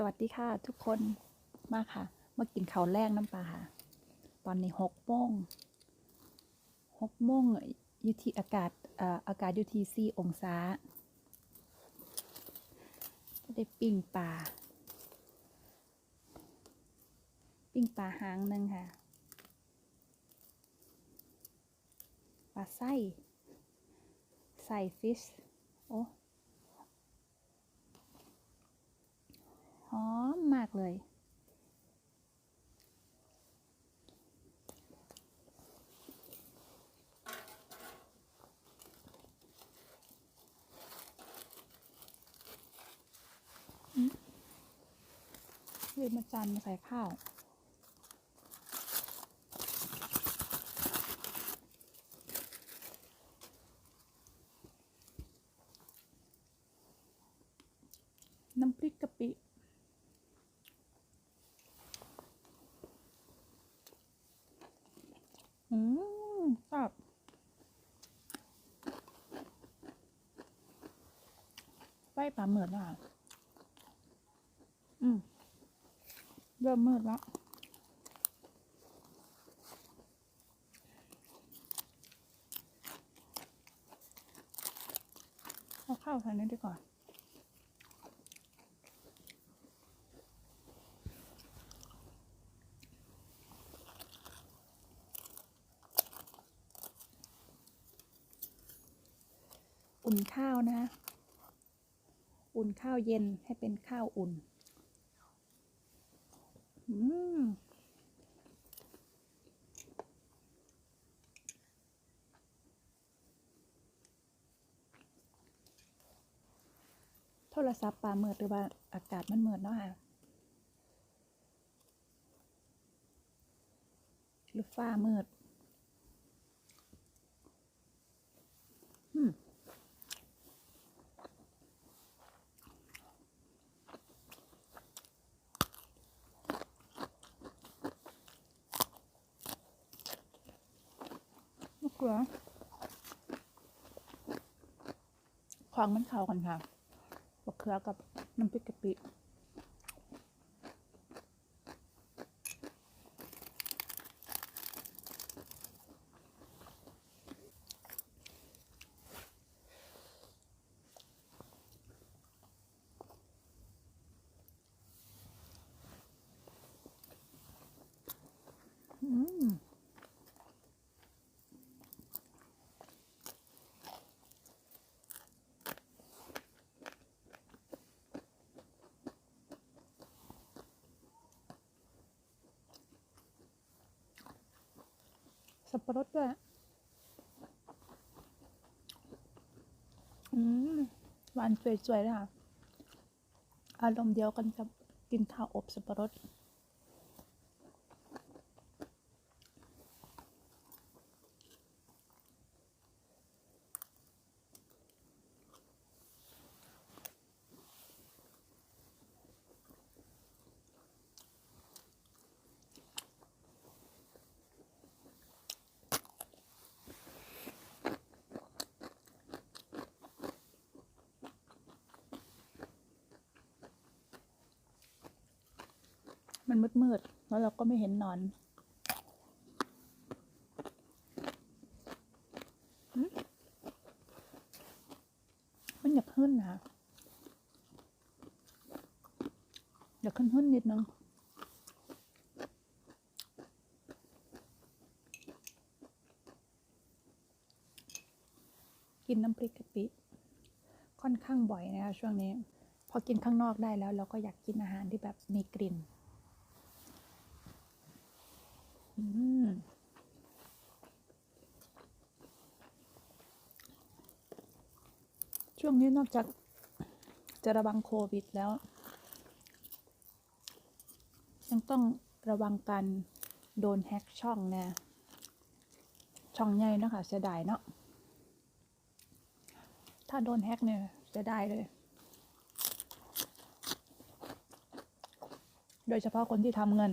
สวัสดีค่ะทุกคนมาค่ะ มากินข้าวแรกน้ำปลาค่ะ ตอนนี้หกโมงหกโมงอยู่ที่อากาศอ่ออากาศอยู่ที่สี่องศาได้ปิ้งปลาปิ้งปลาหางหนึ่งค่ะปลาไส้ใส่ฟิชโอ้ หอมมากเลยอืมยืดมาจานมาใส่ข้าว น้ำพริกกะปิ อืมชอบไส้ ปลาหมึกอะอืมเริ่มมืดแล้วเอาข้าวใส่นี้ดีกว่าอุ่นข้าวนะ อุ่นข้าวเย็นให้เป็นข้าวอุ่น อืมโทรศัพท์ปลาเมิดหรือว่าอากาศมันเมิดเนาะค่ะหรือฟ้าเมืด กลัวควางมันเข้ากันค่ะบะเขือกับน้ำพริกกะปิ อืม สับปะรดด้วยอืมหวานสวยๆเลยค่ะ อารมณ์เดียวกันกับกินข้าวอบสับปะรด มันมืดๆแล้วเราก็ไม่เห็นนอนมมันอยากขึ้นนะอยากขึ้นขึ้นนิดนึงกินน้ำพริกกะปิค่อนข้างบ่อยนะคะช่วงนี้ พอกินข้างนอกได้แล้ว เราก็อยากกินอาหารที่แบบมีกลิ่น อืม ช่วงนี้นอกจากจะระวังโควิดแล้ว ยังต้องระวังการโดนแฮ็กช่องนะช่องใหญ่นะคะเสียดายเนาะถ้าโดนแฮ็กเนี่ยเสียดายเลย โดยเฉพาะคนที่ทำเงิน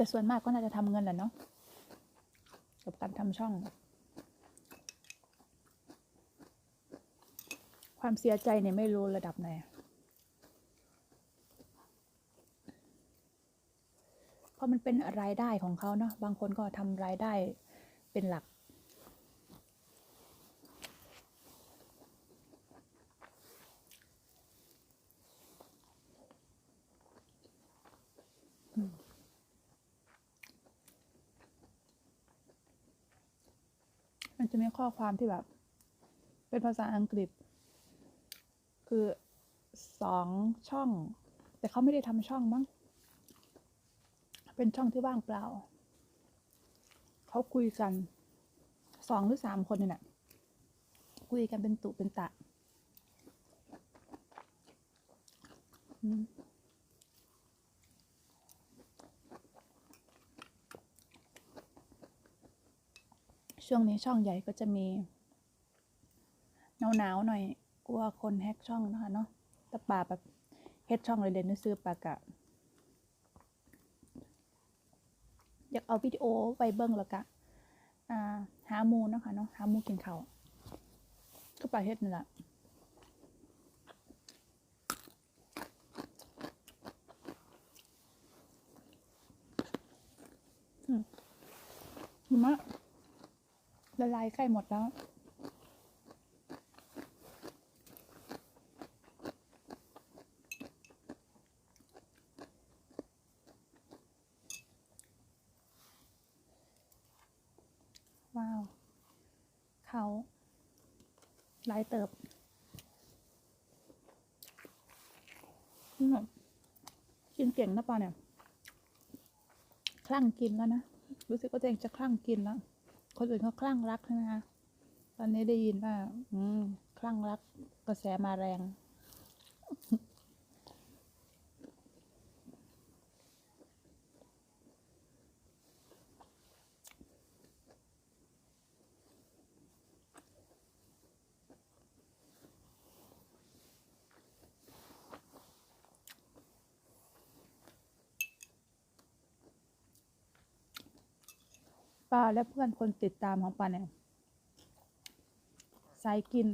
แต่ส่วนมากก็น่าจะทำเงินแหละเนาะกับการทำช่อง ความเสียใจเนี่ยไม่รู้ระดับไหนเพราะมันเป็นรายได้ของเขาเนาะบางคนก็ทำรายได้เป็นหลัก มันจะมีข้อความที่แบบ เป็นภาษาอังกฤษ คือสองช่อง แต่เขาไม่ได้ทำช่องมั้งเป็นช่องที่ว่างเปล่า เขาคุยกันสองหรือสามคนเนี่ยนะคุยกันเป็นตุเป็นตะ อืม ช่วงนี้ช่องใหญ่ก็จะมีหนาวๆหน่อยกลัวคนแฮกช่องนะคะเนาะแต่ป่าแบบเฮ็ดช่องเลยเด่นซื้อปากะอยากเอาวิดีโอไปเบิ้งแล้วกะหาหมูนะคะเนาะหาหมูกินเขาวก็ปลาเฮ็ดนี่แหละอืมมะ ละลายใกล้หมดแล้ว ว้าว เขาลายเติบอืมกินเก่งนะปาเนี่ย คลั่งกินแล้วนะ รู้สึกว่าตัวเองจะคลั่งกินแล้ว คนอื่นเขาคลั่งรักใช่ไหมคะ ตอนนี้ได้ยินว่า อืม คลั่งรักกระแสมาแรง ป้าและเพื่อนคนติดตามของป้าเนี่ยสายกิน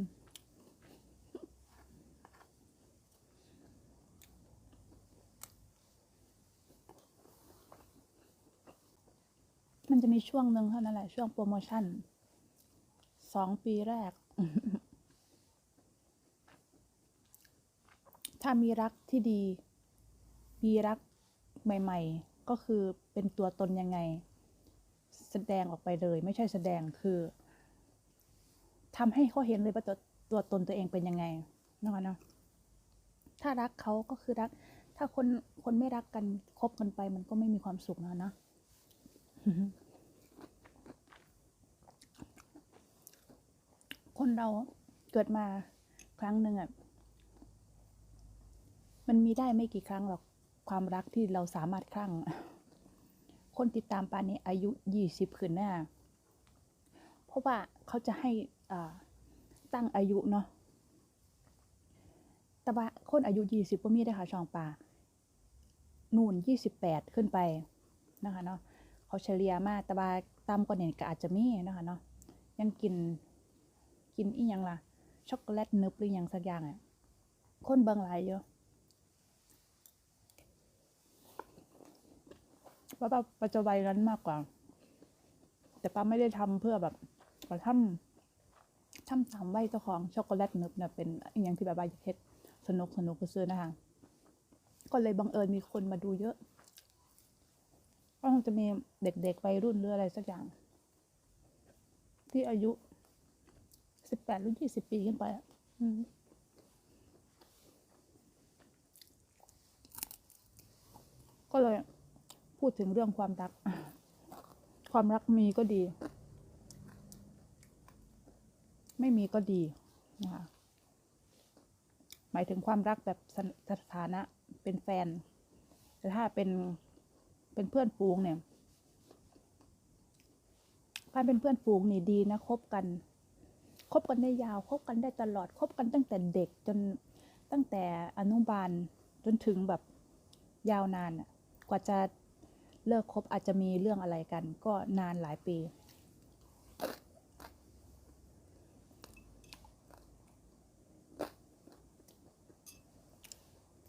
มันจะมีช่วงหนึ่งเท่านั้นแหละ ช่วงโปรโมชั่นสองปีแรก ถ้ามีรักที่ดี มีรักใหม่ ๆ ก็คือเป็นตัวตนยังไง แสดงออกไปเลย ไม่ใช่แสดงคือทำให้เขาเห็นเลยว่าตัวตัวตนตัวเองเป็นยังไงนะคะเนาะถ้ารักเขาก็คือรัก ถ้าคนคนไม่รักกันคบกันไป มันก็ไม่มีความสุขนะนะคนเราเกิดมาครั้งหนึ่งอะมันมีได้ไม่กี่ครั้งหรอกความรักที่เราสามารถคลั่ง คนติดตามปานนี้อายุยี่สิบขึ้นหน้า เพราะว่าเขาจะให้ตั้งอายุเนาะ แต่ว่าคนอายุยี่สิบก็มีได้ค่ะช่องปลานู่นยี่สิบแปดขึ้นไปนะคะเนาะเขาเฉลี่ยมาแต่ว่าตามกว่านี้ก็อาจจะมีนะคะเนาะ ยังกินกินอีหยังล่ะ ช็อกโกแลตนึบหรือหยังสักอย่างอะ คนเบิงหลายเยอะ เพราะว่าปัจจุบันนั้นมากกว่า แต่ป้าไม่ได้ทำเพื่อแบบป้าทำทำตามไว้เจ้าของช็อกโกแลตนึบเนี่ยเป็นอย่างที่แบบว่าอยากเฮ็ดสนุกสนุกก็ซื้อนะคะก็เลยบังเอิญมีคนมาดูเยอะก็คงจะมีเด็กๆวัยรุ่นหรืออะไรสักอย่าง ที่อายุสิบแปดหรือยี่สิบปีขึ้นไปอะก็เลย พูดถึงเรื่องความรัก ความรักมีก็ดี ไม่มีก็ดีนะคะหมายถึงความรักแบบสถานะเป็นแฟน แต่ถ้าเป็นเป็นเพื่อนฝูงเนี่ยการเป็นเพื่อนฝูงนี่ดีนะคบกันคบกันได้ยาวคบกันได้ตลอดคบกันตั้งแต่เด็กจนตั้งแต่อนุบาลจนถึงแบบยาวนานกว่าจะ เลิกคบอาจจะมีเรื่องอะไรกัน ก็นานหลายปี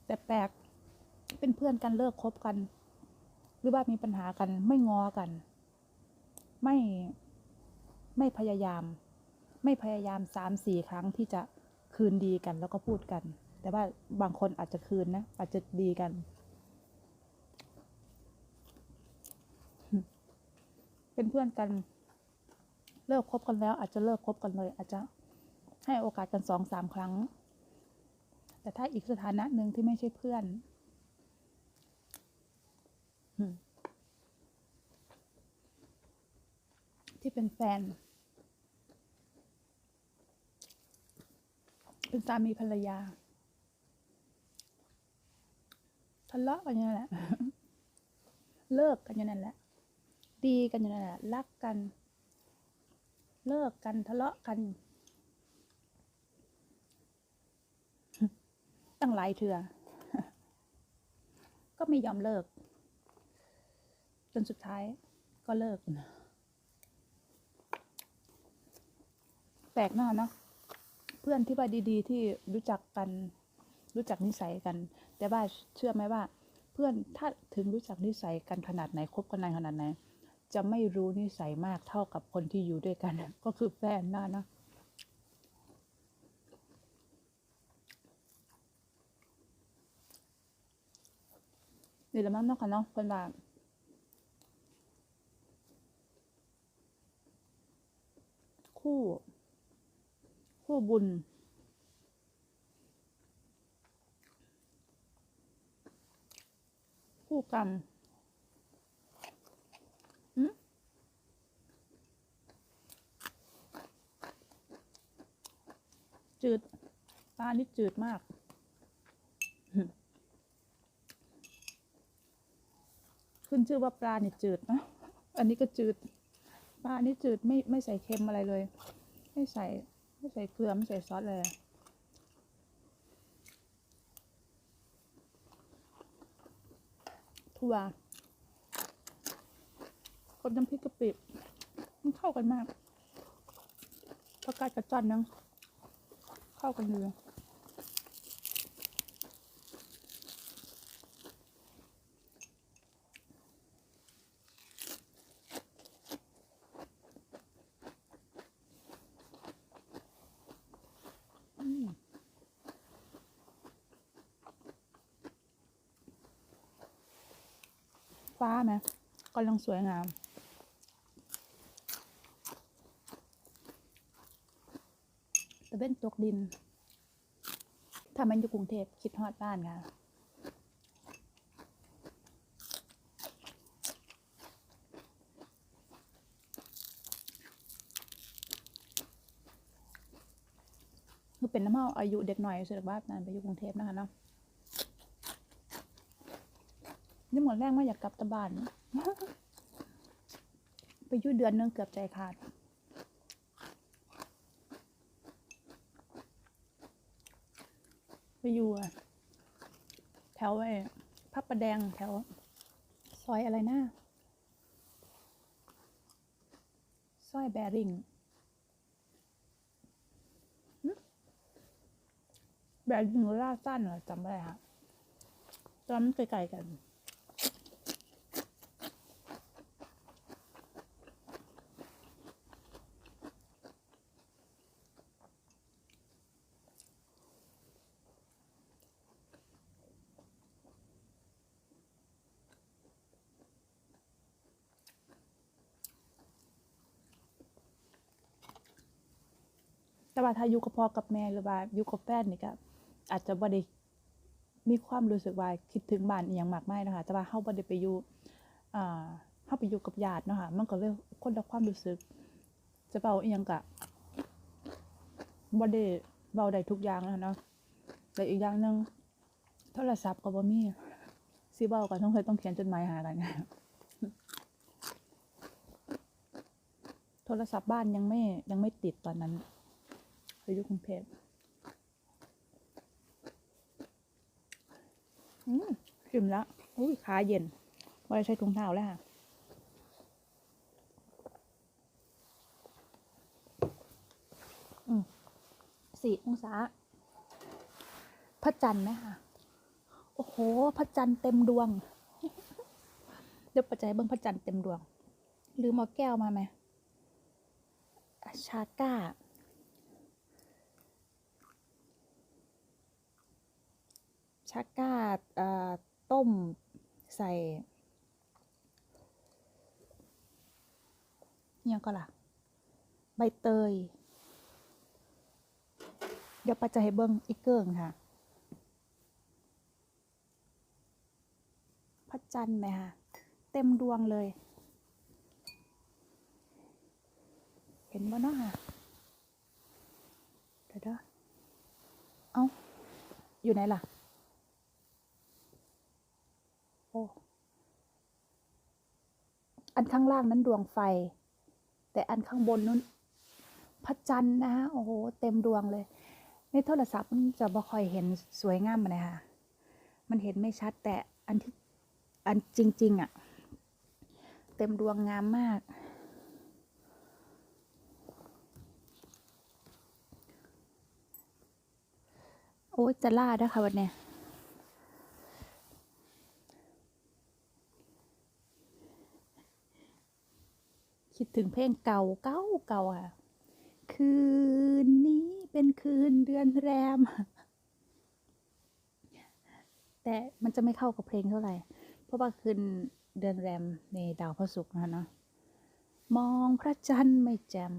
แต่แปลกเป็นเพื่อนกันเลิกคบกัน หรือว่ามีปัญหากันไม่งอกัน ไม่ไม่พยายาม ไม่พยายามสามสี่ครั้งที่จะคืนดีกันแล้วก็พูดกัน แต่ว่าบางคนอาจจะคืนนะ อาจจะดีกัน เป็นเพื่อนกันเลิกคบกันแล้ว อาจจะเลิกคบกันเลย อาจจะให้โอกาสกันสองสามครั้ง แต่ถ้าอีกสถานะหนึ่งที่ไม่ใช่เพื่อนที่เป็นแฟน เป็นสามีภรรยาทะเลาะกันอย่างนั้นแหละ เลิกกันอย่างนั้นแหละ ดีกันอยู่นั้นแหละรักกัน เลิกกันทะเลาะกันตั้งหลายเถื่อก็ไม่ยอมเลิก จนสุดท้ายก็เลิก แปลกหน้าเนาะเพื่อนที่ว่าดี ๆ ที่รู้จักกัน รู้จักนิสัยกัน แต่ว่าเชื่อไหมว่า เพื่อนถ้าถึงรู้จักนิสัยกันขนาดไหนคบกันนานขนาดไหน จะไม่รู้นิสัยมากเท่ากับคนที่อยู่ด้วยกัน ก็คือแฟนน่านะนี่แหละมั้งเนาะค่ะเนาะเพิ่นว่าคู่ คู่บุญคู่กรรม จืด ปลานี่จืดมาก ขึ้นชื่อว่าปลาเนี่ยจืดนะ อันนี้ก็จืด ปลานี่จืดไม่ไม่ใส่เค็มอะไรเลย ไม่ใส่ไม่ใส่เกลือไม่ใส่ซอสเลยถั่วคนน้ำพริกกะปิมันเข้ากันมากผักกาดกระจันนัง เข้ากันเลยอืมฟ้าไหมกำลังสวยงาม ตะเว้นตกดิน ถ้ามันอยู่กรุงเทพคิดฮอดบ้านค่ะคือเป็นน้ำเมาอายุเด็กหน่อยสุดบ้านนั้นไปอยู่กรุงเทพนะคะเนาะนี่หมดแรกว่าอยากกลับตะบ้านไปอยู่เดือนนึงเกือบใจขาด ไป อยู่แถวไอ้พระประแดงแถว ซอยอะไรนะซอยแบริ่งแบริ่งหรือลาดสั้นเหรอจำไม่ได้ค่ะตอนนั้นไกลๆกัน แต่ว่าถ้าอยู่กับพ่อกับแม่หรือว่าอยู่กับแฟนนี่ก็อาจจะบ่ได้มีความรู้สึกว่าคิดถึงบ้านอีหยังมากมายนะคะแต่ว่าเฮาบ่ได้ไปอยู่อ่าเฮาไปอยู่กับญาติเนาะค่ะมันก็เลยคนละความรู้สึก จะเว้าอีหยังก็บ่ได้เว้าได้ทุกอย่างนะคะเนาะแต่อีกอย่างหนึงโทรศัพท์ก็บ่มีสิเว้าก็ต้องเคยต้องเขียนจดหมายหากันโทรศัพท์บ้านยังไม่ยังไม่ติดตอนนั้น ไปอยู่กรุงเทพอืมชิมแล้วอุ้ยขาเย็นไม่ได้ใช้ถุงเท้าแล้วค่ะอืมสี่องศา พระจันทร์ไหมคะโอ้โห พระจันทร์เต็มดวงดดี๋ยวปัจจัยเบิ้งพระจันทร์เต็มดวง ลืมเอาแก้วมาไหม ชาก้า ชาก้าต้มใส่อิหยังก็ล่ะ ใบเตย เดี๋ยวปัจจัยให้เบิ้งอีกเกิงค่ะพระจันทร์ไหมคะเต็มดวงเลย เห็นบ่เนาะค่ะ เดี๋ยวเด้อเอ้าอยู่ไหนล่ะ โอ้ อัน ข้างล่างนั้นดวงไฟ แต่อันข้างบนนู้นพระจันทร์นะฮะโอ้โห เต็มดวงเลย ในโทรศัพท์มันจะบ่ค่อยเห็นสวยงามเลยค่ะ มันเห็นไม่ชัดแต่อันที่อันจริง ๆอะ เต็มดวงงามมาก โอ้ยจะล่าด้วยค่ะวันเนี้ย ถึงเพลงเก่าเก่าเก่าอะ คืนนี้เป็นคืนเดือนแรม แต่มันจะไม่เข้ากับเพลงเท่าไหร่ เพราะว่าคืนเดือนแรมในดาวพระศุกร์นะเนาะมองพระจันทร์ไม่แจ่ม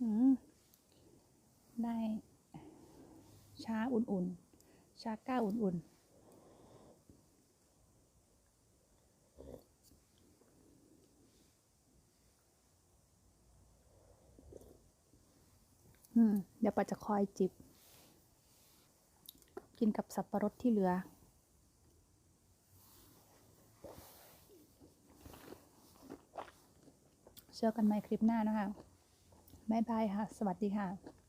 อืมได้ชาอุ่นๆ ชาก้าอุ่นๆ เดี๋ยวปาจะคอยจิบ กินกับสับปะรดที่เหลือ เจอกันใหม่คลิปหน้านะคะบ๊ายบายค่ะ สวัสดีค่ะ